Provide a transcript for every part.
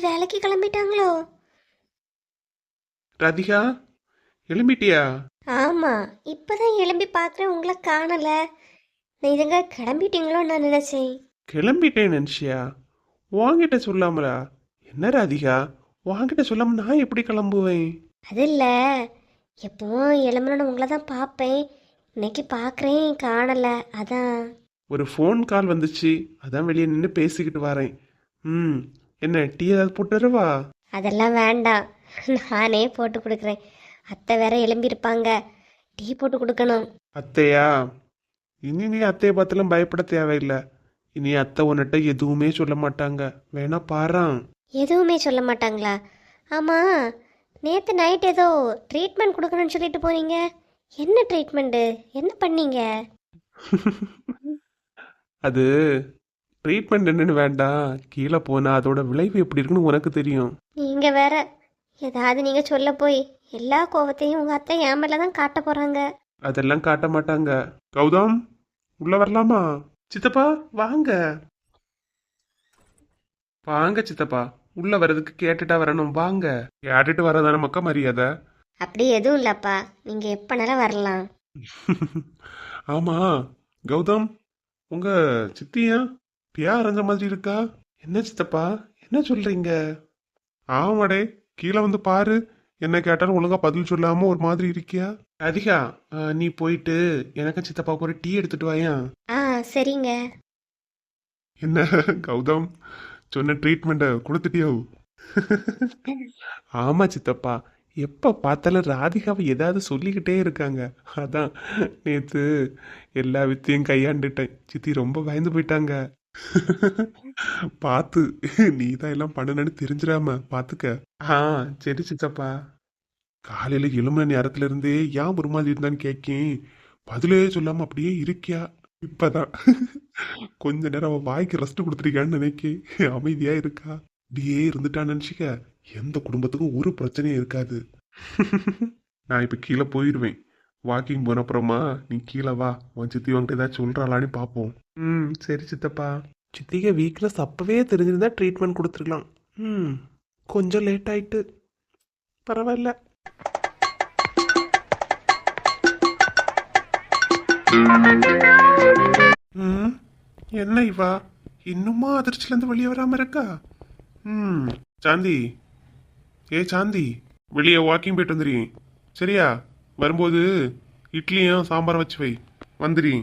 வேலைக்கு கிளம்பிட்டாங்களோ? ராதிகா எழும்பிட்டியா? ஆமா இப்பதான் எழும்பி பார்க்குறேன் உங்களை காணல. நான் இதுங்க கிளம்பிட்டீங்களோன்னு நான் நினைச்சேன். கிளம்பிட்டேன் நினச்சியா? வாங்கிட்ட சொல்லாமலா? என்ன ராதிகா? வாங்கிட்ட சொல்லாம நான் எப்படி கிளம்புவேன்? அது இல்லை. எப்பவும் எழும்பணுன்னு உங்களை தான் பார்ப்பேன் இன்னைக்கு பார்க்குறேன் காணல. அதான். ஒரு ஃபோன் கால் வந்துச்சு. அதான் வெளியே நின்று பேசிக்கிட்டு வரேன். ம். என்ன டீ ஏதாவது போட்டு வரவா அதெல்லாம் வேண்டாம். நானே போட்டு கொடுக்குறேன். அத்தை வேற எழும்பியிருப்பாங்க. டீ போட்டு கொடுக்கணும். அத்தையா? இனி நீ அத்தையை பார்த்துலாம் பயப்பட தேவையில்லை. இனி அத்தை உன்னிட்ட எதுவுமே சொல்ல மாட்டாங்க. வேணா பாரான் எதுவுமே சொல்ல மாட்டாங்களா? ஆமாம் நேற்று நைட் ஏதோ ட்ரீட்மெண்ட் கொடுக்கணும்னு சொல்லிட்டு போனீங்க. என்ன ட்ரீட்மெண்ட்டு என்ன பண்ணீங்க? அது ட்ரீட்மெண்ட் என்னன்னு வேண்டாம். கீழே போனா அதோட விளைவு எப்படி இருக்குன்னு உனக்கு தெரியும். நீங்கள் வேற ஏதாவது நீங்கள் சொல்ல போய் எல்லா கோவத்தையும் உங்கள் அத்தை என் மேலே தான் காட்ட போகிறாங்க அதெல்லாம் காட்ட மாட்டாங்க. கௌதம் உள்ள வரலாமா? சித்தப்பா வாங்க. வாங்க சித்தப்பா உள்ள வர்றதுக்கு கேட்டுட்டா வரணும் வாங்க. கேட்டுட்டு வரதான மக்க மரியாதை? அப்படி எதுவும் இல்லைப்பா நீங்கள் எப்போனாலும் வரலாம். ஆமா. கௌதம் உங்க சித்தியா? பியா அரைஞ்ச மாதிரி இருக்கா? என்ன சித்தப்பா? என்ன சொல்றீங்க? ஆமாடே கீழே வந்து பாரு. என்ன கேட்டாலும் ஒழுங்கா பதில் சொல்லாம ஒரு மாதிரி இருக்கியா? அதிகா நீ போயிட்டு எனக்கு சித்தப்பாவுக்கு ஒரு டீ எடுத்துட்டு வாயா? ஆ சரிங்க. என்ன கௌதம் சொன்ன ட்ரீட்மெண்ட்டை கொடுத்துட்டியோ? ஆமா சித்தப்பா எப்ப பார்த்தாலும் ராதிகாவை ஏதாவது சொல்லிக்கிட்டே இருக்காங்க. அதான் நேத்து எல்லா வித்தையும் கையாண்டுட்டேன். சித்தி ரொம்ப பயந்து போயிட்டாங்க. பார்த்து நீ தான் எல்லாம் பண்ணுனன்னு தெரிஞ்சிடாம பார்த்துக்க ஆ சரி சித்தப்பா. காலையில எழுமண நேரத்துல இருந்தே ஏன் ஒரு மாதிரி இருந்தான்னு கேக்கேன். பதிலே சொல்லாம அப்படியே இருக்கியா? இப்பதான். கொஞ்ச நேரம் அவன் வாய்க்கு ரெஸ்ட் கொடுத்துருக்கான்னு நினைக்கி அமைதியா இருக்கா? அப்படியே இருந்துட்டான்னு நினைச்சிக்க. எந்த குடும்பத்துக்கும் ஒரு பிரச்சனையும் இருக்காது. நான் இப்ப கீழே போயிடுவேன் வாக்கிங் போன அப்புறமா நீ கீழே வா உன் சித்தி உன்கிட்ட ஏதாச்சும் சொல்றாளான்னு பார்ப்போம் ம் சரி சித்தப்பா. சித்திக்கு வீக்னஸ் அப்பவே தெரிஞ்சிருந்தா ட்ரீட்மெண்ட் கொடுத்துருக்கலாம். ம் கொஞ்சம் லேட் ஆயிட்டு. பரவாயில்ல. ம் என்ன இவா? இன்னுமா அதிர்ச்சிலேருந்து வெளியே வராம இருக்கா? ம் சாந்தி. ஏ சாந்தி. வெளியே வாக்கிங் போயிட்டு வந்துடுறீ சரியா? வரும்போது இட்லியும் சாம்பார் வச்சு வை. வந்துடுறீ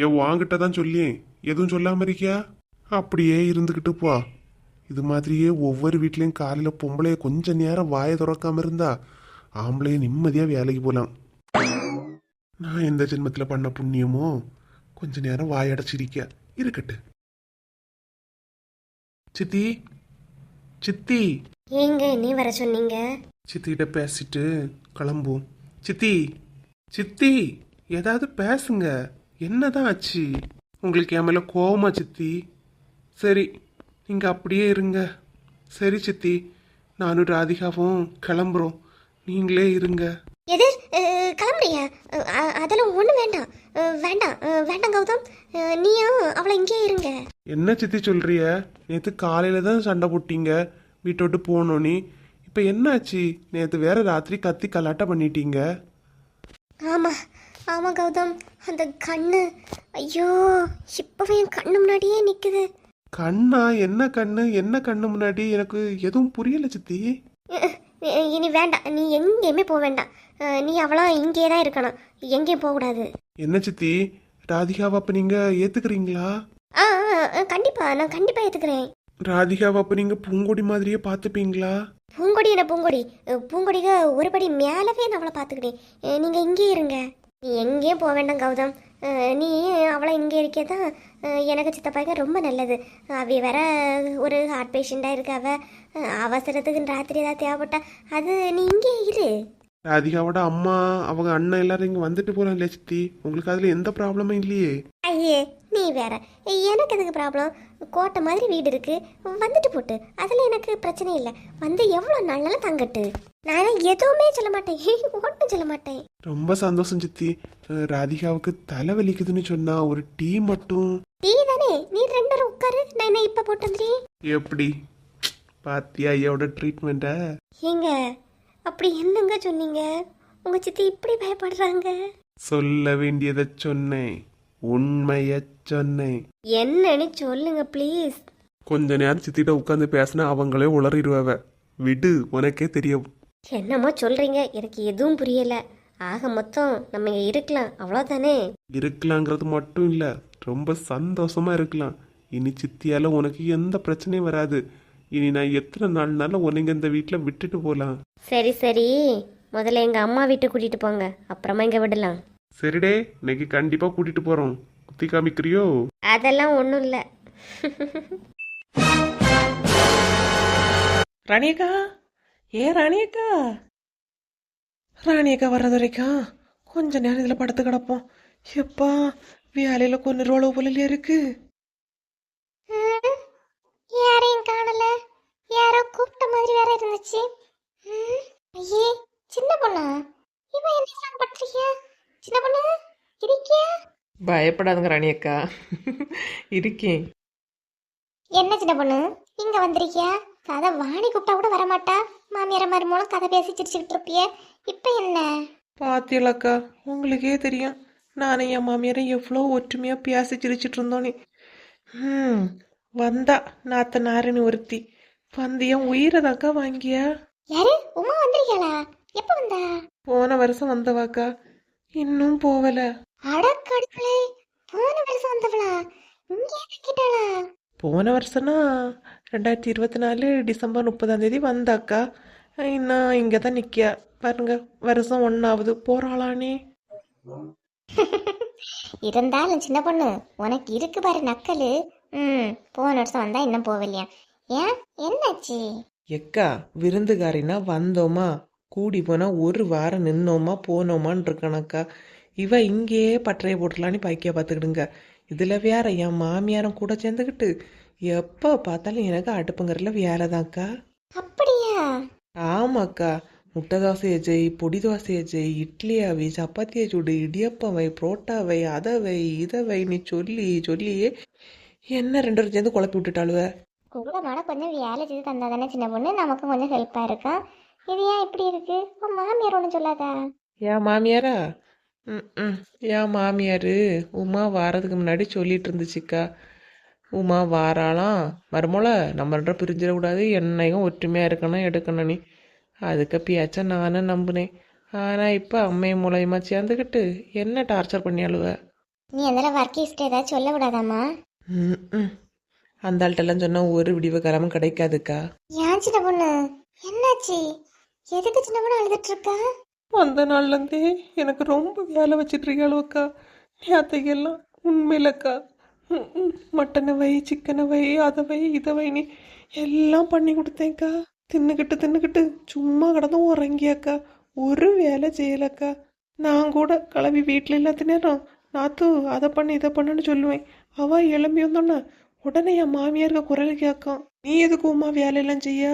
ஏ வாங்கிட்ட தான் சொல்லியே. எதுவும் சொல்லாம இருக்கியா? அப்படியே இருந்துக்கிட்டு போ. இது மாதிரியே ஒவ்வொரு வீட்லேயும் காலையில் பொம்பளைய கொஞ்ச நேரம் வாயை திறக்காம இருந்தா ஆம்பளைய நிம்மதியாக வேலைக்கு போகலாம் நான் எந்த ஜென்மத்தில் பண்ண புண்ணியமோ கொஞ்ச நேரம் வாயடைச்சிருக்க இருக்கட்டு. சித்தி? சித்தி? ஏங்க நீ வர சொன்னீங்க? சித்திகிட்ட பேசிட்டு கிளம்புவோம். சித்தி சித்தி ஏதாவது பேசுங்க. என்னதான் ஆச்சு? உங்களுக்கு என் மேல கோவமா சித்தி? சரி நீங்க அப்படியே இருங்க. சரி சித்தி நானும் ராதிகாவும் கிளம்புறோம். நீங்களே இருங்க. எது? கிளம்புறியா அதெல்லாம் ஒன்றும் வேண்டாம். வேண்டாம். வேண்டாம் கௌதம். நீயும் அவளை இங்கே இருங்க. என்ன சித்தி சொல்றிய? நேத்து காலையில தான் சண்டை போட்டீங்க. வீட்டை விட்டு போனோனே இப்ப என்னாச்சு? நேத்து வேற ராத்திரி கத்தி கலாட்டா பண்ணிட்டீங்க. ஆமாம் ஆமாம் கௌதம். அந்த கண்ணு. ஐயோ இப்போவே என் கண்ணு முன்னாடியே நிற்குது கண்ணா? என்ன கண்ணு? என்ன கண்ணு முன்னாடி? எனக்கு எதுவும் புரியல சித்தி. இனி வேண்டாம். நீ எங்கேயுமே போக வேண்டாம். நீ அவளா இங்கே தான் இருக்கணும். எங்கேயும் போகக்கூடாது என்ன சித்தி? ராதிகாவை அப்ப நீங்க ஏத்துக்கிறீங்களா? ஆ ஆ, ஆ, கண்டிப்பா. நான் கண்டிப்பா ஏத்துக்கிறேன். ராதிகாவை அப்ப நீங்க பூங்கொடி மாதிரியே பாத்துப்பீங்களா பூங்கொடி என்ன பூங்கொடி? அஹ், பூங்கொடிக ஒரு படி மேலவே நான் அவளை பார்த்துக்கிட்டேன். அஹ், நீங்க இங்கே இருங்க. நீ எங்கேயும் போக வேண்டாம் கௌதம். நீ அவளை இங்கே இருக்கே தான் எனக்கு சித்தப்பாய்க்க ரொம்ப நல்லது. அவ வேற ஒரு ஹார்ட் பேஷண்டாக இருக்க. அவ அஹ், அவசரத்துக்கு ராத்திரி ஏதாவது தேவைப்பட்டா அது நீ இங்கே இரு. ராதிகாவோட அம்மா அவங்க அண்ணன் எல்லாரும் இங்க வந்துட்டு இல்லையா சித்தி. உங்களுக்கு அதுல எந்த ப்ராப்ளமும் இல்லையே. ஐயே நீ வேற. எனக்கு எதுக்கு ப்ராப்ளம் கோட்டை மாதிரி வீடு இருக்கு. வந்துட்டு போட்டு. அதில் எனக்கு பிரச்சனை இல்லை. வந்து எவ்வளோ நாள்னாலும் தங்கட்டு. நான் எதுவுமே சொல்ல மாட்டேன். ஒன்றும் சொல்ல மாட்டேன். ரொம்ப சந்தோஷம் சித்தி. ராதிகாவுக்கு தலை வலிக்குதுன்னு சொன்னா ஒரு டீ மட்டும். டீ தானே? நீ ரெண்டு பேரும் உட்காரு. நான் என்ன இப்போ போட்டு வந்துடுறேன்? எப்படி? பாத்தியா ஐயாவோட ட்ரீட்மெண்ட்டை ஏங்க அப்படி என்னங்க சொன்னீங்க? உங்க சித்தி இப்படி பயப்படுறாங்க. சொல்ல வேண்டியதை சொன்னேன். உண்மைய சொன்னேன். என்னன்னு சொல்லுங்க ப்ளீஸ் கொஞ்ச நேரம் சித்திட்ட உட்காந்து பேசினா அவங்களே உளறிடுவாவ. விடு உனக்கே தெரியும். என்னமோ சொல்றீங்க எனக்கு எதுவும் புரியல. ஆக மொத்தம் நம்ம இங்க இருக்கலாம் அவ்வளோதானே இருக்கலாங்கிறது மட்டும் இல்ல ரொம்ப சந்தோஷமா இருக்கலாம். இனி சித்தியால உனக்கு எந்த பிரச்சனையும் வராது. இனி நான் எத்தனை நாள்னாலும் உனக்கு இந்த வீட்டில் விட்டுட்டு போகலாம் சரி சரி. முதல்ல எங்க அம்மா வீட்டுக்கு கூட்டிட்டு போங்க அப்புறமா இங்க விடலாம். சரிடே இன்னைக்கு கண்டிப்பா கூட்டிட்டு போறோம். குத்தி காமிக்கிறியோ? அதெல்லாம் ஒன்றும் இல்லை. ராணியக்கா? ஏ ராணியக்கா? ராணியக்கா வர்றது வரைக்கும் கொஞ்ச நேரம் இதில் படுத்து கிடப்போம். எப்பா வேலையில் கொஞ்சம் ரோளவு போல இருக்கு? யாரையும் காணல. யாரோ கூப்பிட்ட மாதிரி வேற இருந்துச்சு. ஐயே சின்ன பொண்ணா? இவன் என்ன பண்றீங்க சின்ன பொண்ணு இருக்கியா? பயப்படாதுங்க ராணியக்கா இருக்கேன். என்ன சின்ன பொண்ணு இங்க வந்திருக்கியா? கதை வாணி கூப்பிட்டா கூட வரமாட்டா? மாமியார மாதிரி மூலம் கதை பேசி சிரிச்சுக்கிட்டு இருப்பிய. இப்ப என்ன? பாத்தியலாக்கா உங்களுக்கே தெரியும். நானும் என் மாமியாரும் எவ்வளோ ஒற்றுமையாக பேசி சிரிச்சிட்டு இருந்தோனே. ம் வந்தா நாத்த நாரணி ஒருத்தி. வந்து என் உயிரை தாக்கா வாங்கியா? யாரு? உமா வந்திருக்கியாளா? எப்ப வந்தா? போன வருஷம் வந்தவாக்கா இன்னும் போகல அடக்கடுப்புலே போன வருஷம் வந்தவளா? இங்கே போன வருஷம்னா ரெண்டாயிரத்தி இருபத்தி நாலு டிசம்பர் முப்பதாம் தேதி வந்தாக்கா. இன்னும் இங்கே தான் நிற்கியா பாருங்க வருஷம் ஒன்றாவது போகிறாளானே இருந்தாலும் சின்ன பொண்ணு உனக்கு இருக்கு பாரு நக்கலு. ம் போன வருஷம் வந்தா இன்னும் போகலையா ஏன்? என்னாச்சு? எக்கா விருந்துகாரினா வந்தோமா? கூடி போனால் ஒரு வாரம் நின்னோமா போனோமான்னு இருக்கணக்கா இவ இங்கேயே பட்டறைய போட்டுலான்னு பாக்கியா பார்த்துக்கிடுங்க இதில் வேற என் மாமியாரும் கூட சேர்ந்துக்கிட்டு எப்போ பார்த்தாலும் எனக்கு அடுப்புங்கறல வேலை தான்க்கா அப்படியா? ஆமாக்கா. முட்டை தோசையை ஜெய் பொடி தோசையை ஜெய் இட்லி அவை சப்பாத்தியை சுடு இடியப்பம் வை புரோட்டா வை அதை வை இதை வை நீ சொல்லி சொல்லியே என்ன ரெண்டு பேரும் சேர்ந்து குழப்பி விட்டுட்டாளுவ? கூட மாட கொஞ்சம் வேலை செய்து தந்தா தானே சின்ன பொண்ணு? நமக்கும் கொஞ்சம் ஹெல்ப்பா இருக்கும் இது ஏன் இப்படி இருக்கு? உன் மாமியார் ஒன்றும் சொல்லாதா. என் மாமியாரா? ம் என் மாமியார் உமா வாரதுக்கு முன்னாடி சொல்லிட்டு இருந்துச்சுக்கா. உமா வாராளாம். மருமோள நம்ம ரெண்டும் பிரிஞ்சிடக்கூடாது. என்னையும் ஒற்றுமையாக இருக்கணும் எடுக்கணும் நீ. அதுக்கு பியாச்சா நானும் நம்பினேன். ஆனால் இப்போ அம்மை மூலயமா சேர்ந்துக்கிட்டு என்ன டார்ச்சர் பண்ணியாளுவ நீ அதில் ஒர்க் ஹிஸ்ட்ரி ஏதாவது சொல்ல விடாதாம்மா ம் ம். அந்த ஆள்கிட்டலாம் சொன்னால் ஒரு விடிவு காலமும் கிடைக்காதுக்கா. ஏன் சின்ன பொண்ணு? என்னாச்சு? எதுக்கு சின்ன பொண்ணு அழுதுட்டு இருக்க அந்த நாள்லேருந்தே எனக்கு ரொம்ப வேலை வச்சிட்டு இருக்காளுவக்கா நேத்தைக்கெல்லாம் உண்மையிலக்கா. மட்டனை வை சிக்கனை வை அதை வை இதை வை நீ எல்லாம் பண்ணி கொடுத்தேன்க்கா. தின்னுக்கிட்டு தின்னுக்கிட்டு சும்மா கிடந்தும் உறங்கியாக்கா. ஒரு வேலை செய்யலக்கா. நான் கூட கிளம்பி வீட்டில் இல்லாத நேரம் நாத்து அதை பண்ணு இதை பண்ணுன்னு சொல்லுவேன். அவள் எழும்பி வந்தோன்னே உடனே என் மாமியாருக்கு குரல் கேட்கும். நீ எதுக்கு உமா வேலையெல்லாம் செய்ய?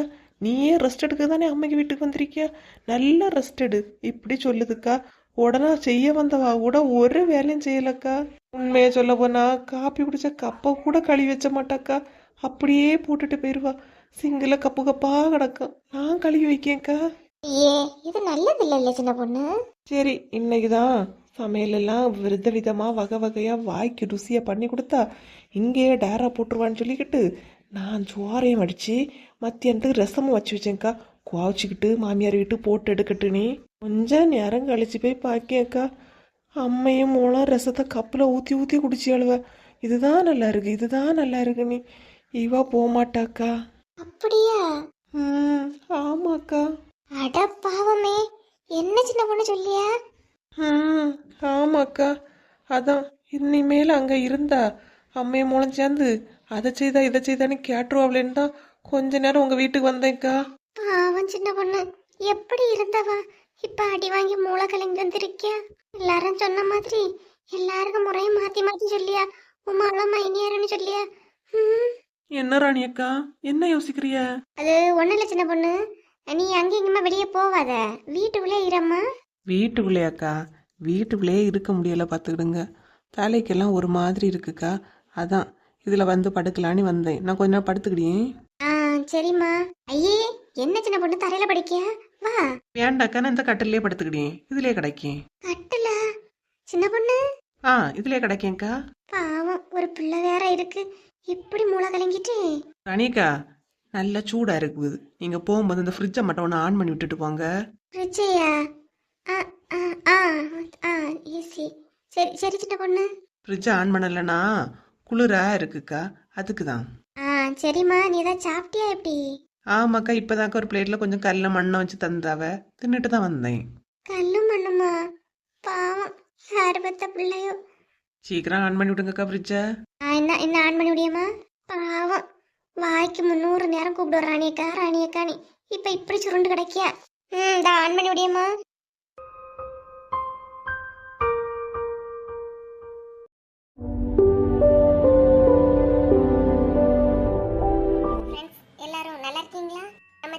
நீயே ரெஸ்ட் எடுக்க தானே அம்மைக்கு வீட்டுக்கு வந்திருக்கியா? நல்லா ரெஸ்ட் எடு. இப்படி சொல்லுதுக்கா. உடனே செய்ய வந்தவா கூட ஒரு வேலையும் செய்யலக்கா. உண்மையை சொல்ல போனா காப்பி குடிச்ச கப்பை கூட கழுவி வச்ச மாட்டாக்கா. அப்படியே போட்டுட்டு போயிடுவா சிங்கில கப்பு கப்பா கிடக்கும். நான் கழுவி வைக்கேன்க்கா. ஏ இது நல்லது இல்ல சின்ன பொண்ணு. சரி இன்னைக்கு தான் சமையலெல்லாம் வித விதமாக வகை வகையாக வாய்க்கு ருசியாக பண்ணி கொடுத்தா இங்கேயே டேரா போட்டுருவான்னு சொல்லிக்கிட்டு நான் சோறையும் அடித்து மத்தியானத்துக்கு ரசமும் வச்சு வச்சேன்க்கா. குவாச்சிக்கிட்டு மாமியார் வீட்டு போட்டு எடுக்கட்டு நீ. கொஞ்ச நேரம் கழிச்சு போய் பாக்கியக்கா. அம்மையும் மூலம் ரசத்தை கப்பில் ஊற்றி ஊற்றி குடிச்சியாளுவ இதுதான் நல்லா இருக்கு இதுதான் நல்லா இருக்கு நீ. இவ போமாட்டாக்கா. அப்படியா? ம் ஆமாக்கா. அட பாவமே என்ன சின்ன பொண்ணு சொல்லியா? ம் ஆமாக்கா. அதான் இனிமேல் அங்கே இருந்தா அம்மையை மூலம் சேர்ந்து அதை செய்தா இதை செய்தான்னு கேட்டுருவாங்களேன்னு தான் கொஞ்ச நேரம் உங்கள் வீட்டுக்கு வந்தேன்க்கா. பாவம் சின்ன பொண்ணு. எப்படி இருந்தவா? இப்ப அடி வாங்கி மூளை கலங்கி வந்திருக்கியா? எல்லாரும் சொன்ன மாதிரி எல்லாருக்கும் முறையும் மாத்தி மாத்தி சொல்லியா? உமாலாம் மைனியாருன்னு சொல்லியா? என்ன ராணி அக்கா? என்ன யோசிக்கிறிய? அது ஒன்றும் இல்லை சின்ன பொண்ணு. நீ அங்கே இங்கேயுமா வெளியே போவாத. வீட்டுக்குள்ளே இரம்மா. வீட்டுக்குள்ளே அக்கா. வீட்டுக்குள்ளே இருக்க முடியல பார்த்துக்கிடுங்க. தலைக்கெல்லாம் ஒரு மாதிரி இருக்குக்கா. அதான். இதில் வந்து படுக்கலான்னு வந்தேன். நான் கொஞ்ச நேரம் படுத்துக்கிட்டேன் ஆ சரிம்மா. ஐயே என்ன சின்ன பொண்ணு தரையில படிக்கியா? வா. வேண்டாக்கா நான் இந்த கட்டிலே படுத்துக்கிட்டேன் இதுலயே கிடைக்கேன் கட்டுல? சின்ன பொண்ணு? ஆ இதுலயே கிடைக்கேங்க்கா பாவம் ஒரு பிள்ளை வேற இருக்கு. இப்படி மூளை கலங்கிட்டு? ராணியக்கா நல்லா சூடா இருக்குது. நீங்க போகும்போது இந்த ஃப்ரிட்ஜை மட்டும் ஒன்று ஆன் பண்ணி விட்டுட்டு போங்க. ரிச்சையா ஆ ஆ ஆ ஆ ஈஸி சரி சரி சின்ன பொண்ணு. ஃப்ரிட்ஜை ஆன் பண்ணலைன்னா குளிரா இருக்குக்கா? அதுக்கு தான் ஆ சரிம்மா. நீ ஏதாவது சாப்பிட்டியா எப்படி? ஆமாக்கா இப்போதாக்கா ஒரு பிளேட்ல கொஞ்சம் கல்ல மண்ணை வச்சு தந்தாவ. தின்னுட்டு தான் வந்தேன். கல்லும் மண்ணுமா? பாவம். யாரு பத்த பிள்ளையோ. சீக்கிரம் ஆன் பண்ணி விடுங்கக்கா ஃப்ரிட்ஜை. ஆ, என்ன என்ன ஆன் பண்ணி முடியுமா பாவம். வாய்க்கு முந்நூறு நேரம் கூப்பிடுவோம் ராணியக்கா ராணியக்கா நீ. இப்ப இப்படி சுருண்டு கிடைக்கியா? ம் ஆன் பண்ணி முடியுமா